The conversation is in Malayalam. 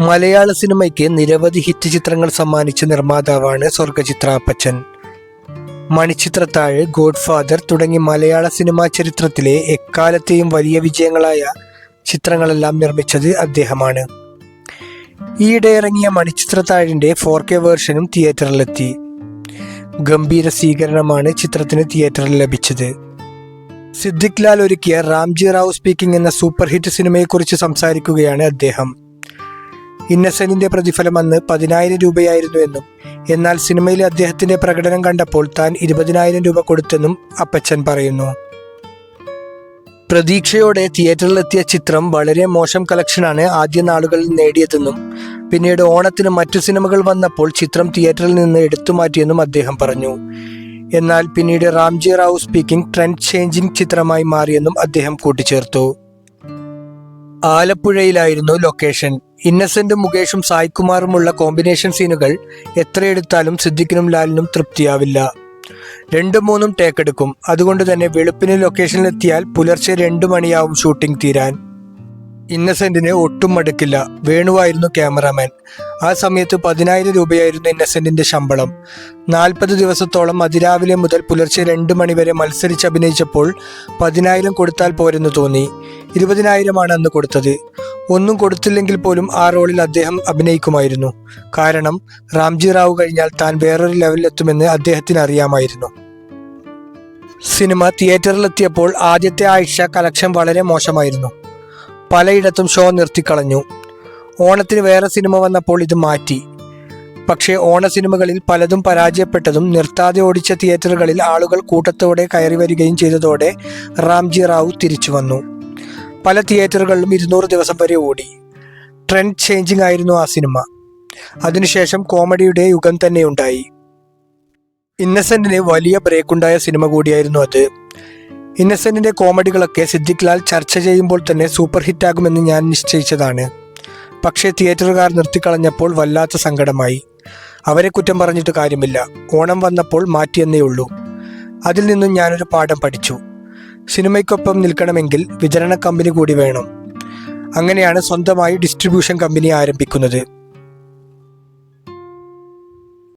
മലയാള സിനിമയ്ക്ക് നിരവധി ഹിറ്റ് ചിത്രങ്ങൾ സമ്മാനിച്ച നിർമ്മാതാവാണ് സ്വർഗചിത്ര അപ്പച്ചൻ മണിച്ചിത്രത്താഴ് ഗോഡ് ഫാദർ തുടങ്ങി മലയാള സിനിമാ ചരിത്രത്തിലെ എക്കാലത്തെയും വലിയ വിജയങ്ങളായ ചിത്രങ്ങളെല്ലാം നിർമ്മിച്ചത് അദ്ദേഹമാണ്. ഈയിടെ ഇറങ്ങിയ മണിച്ചിത്രത്താഴിന്റെ ഫോർ കെ വേർഷനും തിയേറ്ററിലെത്തി ഗംഭീര സ്വീകരണമാണ് ചിത്രത്തിന് തിയേറ്ററിൽ ലഭിച്ചത്. സിദ്ദിഖ് ലാൽ ഒരുക്കിയ റാംജി റാവു സ്പീക്കിംഗ് എന്ന സൂപ്പർ ഹിറ്റ് സിനിമയെക്കുറിച്ച് സംസാരിക്കുകയാണ് അദ്ദേഹം. ഇന്നസെന്റിന്റെ പ്രതിഫലം അന്ന് പതിനായിരം രൂപയായിരുന്നു എന്നും എന്നാൽ സിനിമയിലെ അദ്ദേഹത്തിന്റെ പ്രകടനം കണ്ടപ്പോൾ താൻ ഇരുപതിനായിരം രൂപ കൊടുത്തെന്നും അപ്പച്ചൻ പറയുന്നു. പ്രതീക്ഷയോടെ തിയേറ്ററിലെത്തിയ ചിത്രം വളരെ മോശം കളക്ഷനാണ് ആദ്യ നാളുകളിൽ നേടിയതെന്നും പിന്നീട് ഓണത്തിന് മറ്റു സിനിമകൾ വന്നപ്പോൾ ചിത്രം തിയേറ്ററിൽ നിന്ന് എടുത്തു മാറ്റിയെന്നും അദ്ദേഹം പറഞ്ഞു. എന്നാൽ പിന്നീട് Ramji Rao speaking trend changing ചിത്രമായി മാറിയെന്നും അദ്ദേഹം കൂട്ടിച്ചേർത്തു. ആലപ്പുഴയിലായിരുന്നു ലൊക്കേഷൻ ഇന്നസെന്റും മുകേഷും സായ്കുമാറുമുള്ള കോമ്പിനേഷൻ സീനുകൾ എത്രയെടുത്താലും സിദ്ദിഖിനും ലാലിനും തൃപ്തിയാവില്ല. രണ്ടും മൂന്നും ടേക്ക് എടുക്കും അതുകൊണ്ട് തന്നെ വെളുപ്പിന് ലൊക്കേഷനിലെത്തിയാൽ പുലർച്ചെ രണ്ടു മണിയാവും ഷൂട്ടിംഗ് തീരാൻ. ഇന്നസെന്റിന് ഒട്ടും മടുക്കില്ല. വേണുവായിരുന്നു ക്യാമറാമാൻ. ആ സമയത്ത് പതിനായിരം രൂപയായിരുന്നു ഇന്നസെന്റിന്റെ ശമ്പളം. നാൽപ്പത് ദിവസത്തോളം അതിരാവിലെ മുതൽ പുലർച്ചെ രണ്ട് മണിവരെ മത്സരിച്ച് അഭിനയിച്ചപ്പോൾ പതിനായിരം കൊടുത്താൽ പോരെന്ന് തോന്നി. ഇരുപതിനായിരമാണ് അന്ന് കൊടുത്തത്. ഒന്നും കൊടുത്തില്ലെങ്കിൽ പോലും ആ റോളിൽ അദ്ദേഹം അഭിനയിക്കുമായിരുന്നു. കാരണം റാംജി റാവു കഴിഞ്ഞാൽ താൻ വേറൊരു ലെവലിലെത്തുമെന്ന് അദ്ദേഹത്തിന് അറിയാമായിരുന്നു. സിനിമ തിയേറ്ററിലെത്തിയപ്പോൾ ആദ്യത്തെ ആഴ്ച കലക്ഷൻ വളരെ മോശമായിരുന്നു. പലയിടത്തും ഷോ നിർത്തിക്കളഞ്ഞു. ഓണത്തിന് വേറെ സിനിമ വന്നപ്പോൾ ഇത് മാറ്റി. പക്ഷേ ഓണ സിനിമകളിൽ പലതും പരാജയപ്പെട്ടതും നിർത്താതെ ഓടിച്ച തിയേറ്ററുകളിൽ ആളുകൾ കൂട്ടത്തോടെ കയറി വരികയും ചെയ്തതോടെ റാംജി റാവു തിരിച്ചു വന്നു. പല തിയേറ്ററുകളിലും ഇരുന്നൂറ് ദിവസം വരെ ഓടി. ട്രെൻഡ് ചേഞ്ചിങ് ആയിരുന്നു ആ സിനിമ. അതിനുശേഷം കോമഡിയുടെ യുഗം തന്നെ ഉണ്ടായി. ഇന്നസെന്റിന് വലിയ ബ്രേക്ക് ഉണ്ടായ സിനിമ കൂടിയായിരുന്നു അത്. ഇന്നസെന്റിന്റെ കോമഡികളൊക്കെ സിദ്ദിഖ് ലാൽ ചർച്ച ചെയ്യുമ്പോൾ തന്നെ സൂപ്പർ ഹിറ്റാകുമെന്ന് ഞാൻ നിശ്ചയിച്ചതാണ്. പക്ഷേ തിയേറ്ററുകാർ നിർത്തിക്കളഞ്ഞപ്പോൾ വല്ലാത്ത സങ്കടമായി. അവരെ കുറ്റം പറഞ്ഞിട്ട് കാര്യമില്ല. ഓണം വന്നപ്പോൾ മാറ്റിയെന്നേ ഉള്ളൂ. അതിൽ നിന്നും ഞാനൊരു പാഠം പഠിച്ചു. സിനിമയ്ക്കൊപ്പം നിൽക്കണമെങ്കിൽ വിതരണ കമ്പനി കൂടി വേണം. അങ്ങനെയാണ് സ്വന്തമായി ഡിസ്ട്രിബ്യൂഷൻ കമ്പനി ആരംഭിക്കുന്നത്.